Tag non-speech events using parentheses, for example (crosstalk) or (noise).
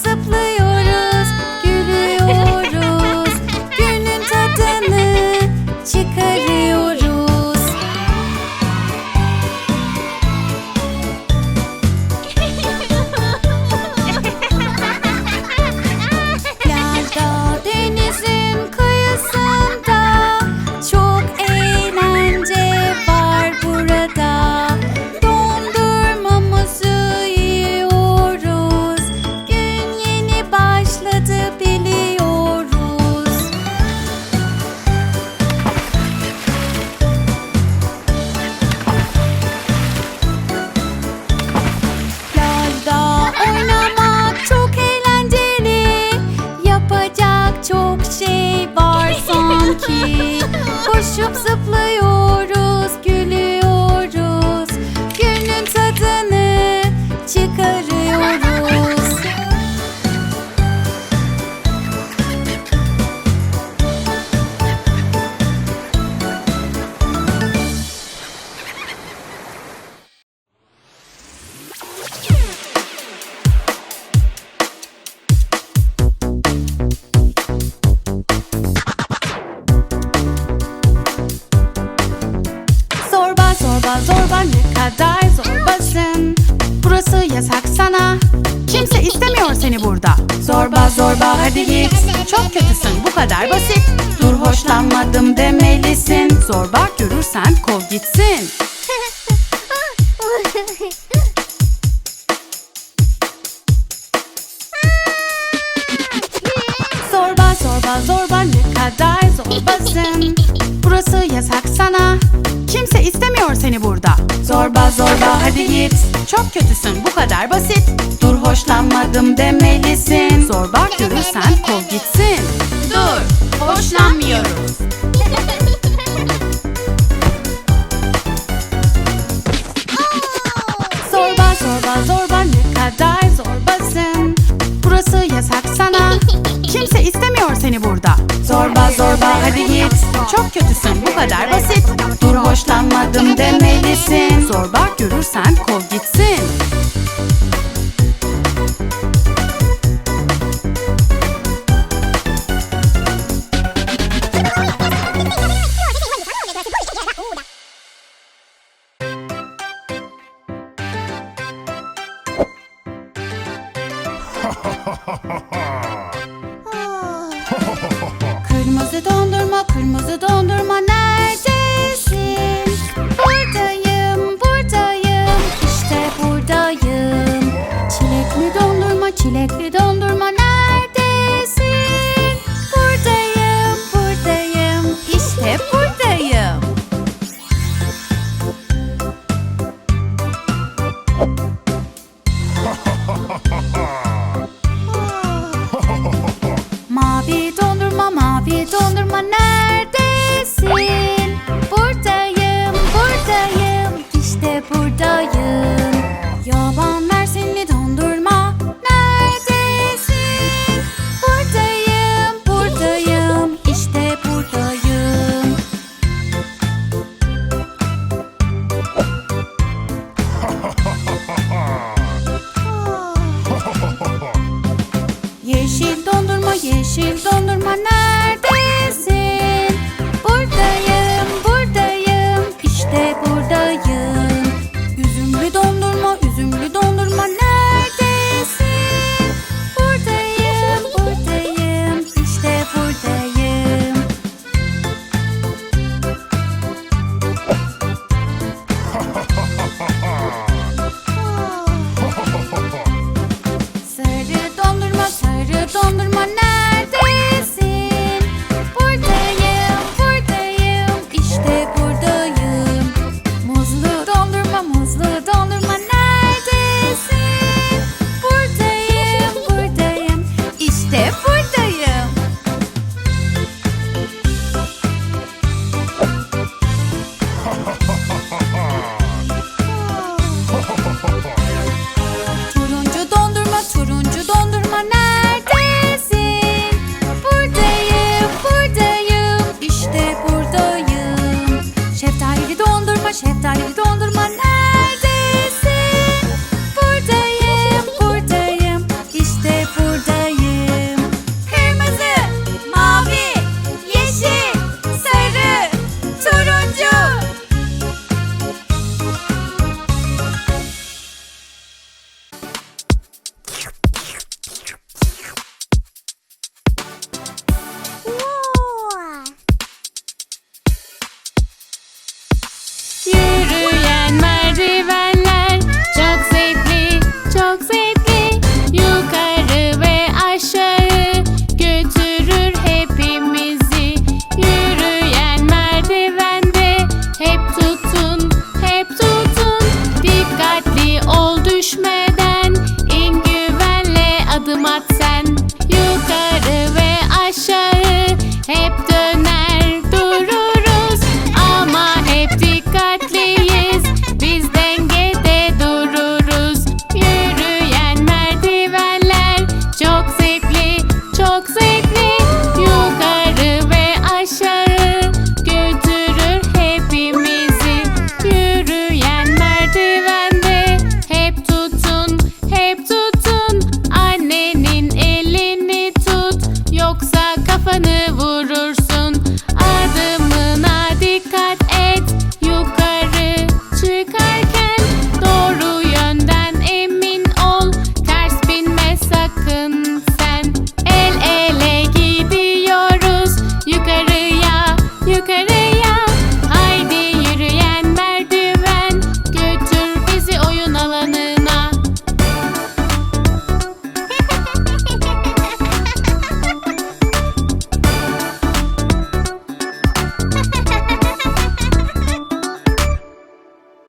the place. Zorba zorba ne kadar zorbasın Burası yasak sana. Kimse istemiyor seni burada. Zorba zorba hadi git. Çok kötüsün bu kadar basit. Dur hoşlanmadım demelisin. Zorba görürsen kov gitsin. Zorba zorba zorba ne kadar zorbasın Burası yasak sana Kimse istemiyor seni burada. Zorba zorba hadi git. Çok kötüsün bu kadar basit. Dur hoşlanmadım demelisin. Zorba görürsen kov gitsin. Dur hoşlanmıyoruz seni burada. Zorba zorba hadi git. Çok kötüsün bu kadar basit. Dur hoşlanmadım demelisin. Zorba görürsen kov gitsin Kırmızı dondurma, kırmızı dondurma neredesin? Buradayım, buradayım, işte buradayım. Çilekli dondurma, çilekli dondurma dondurma neredesin? Buradayım, buradayım, işte buradayım. Yaban mersinli dondurma neredesin? Buradayım, buradayım, işte buradayım. (laughs) Yeşil dondurma, yeşil dondurma neredesin? Sarı dondurma neredesin?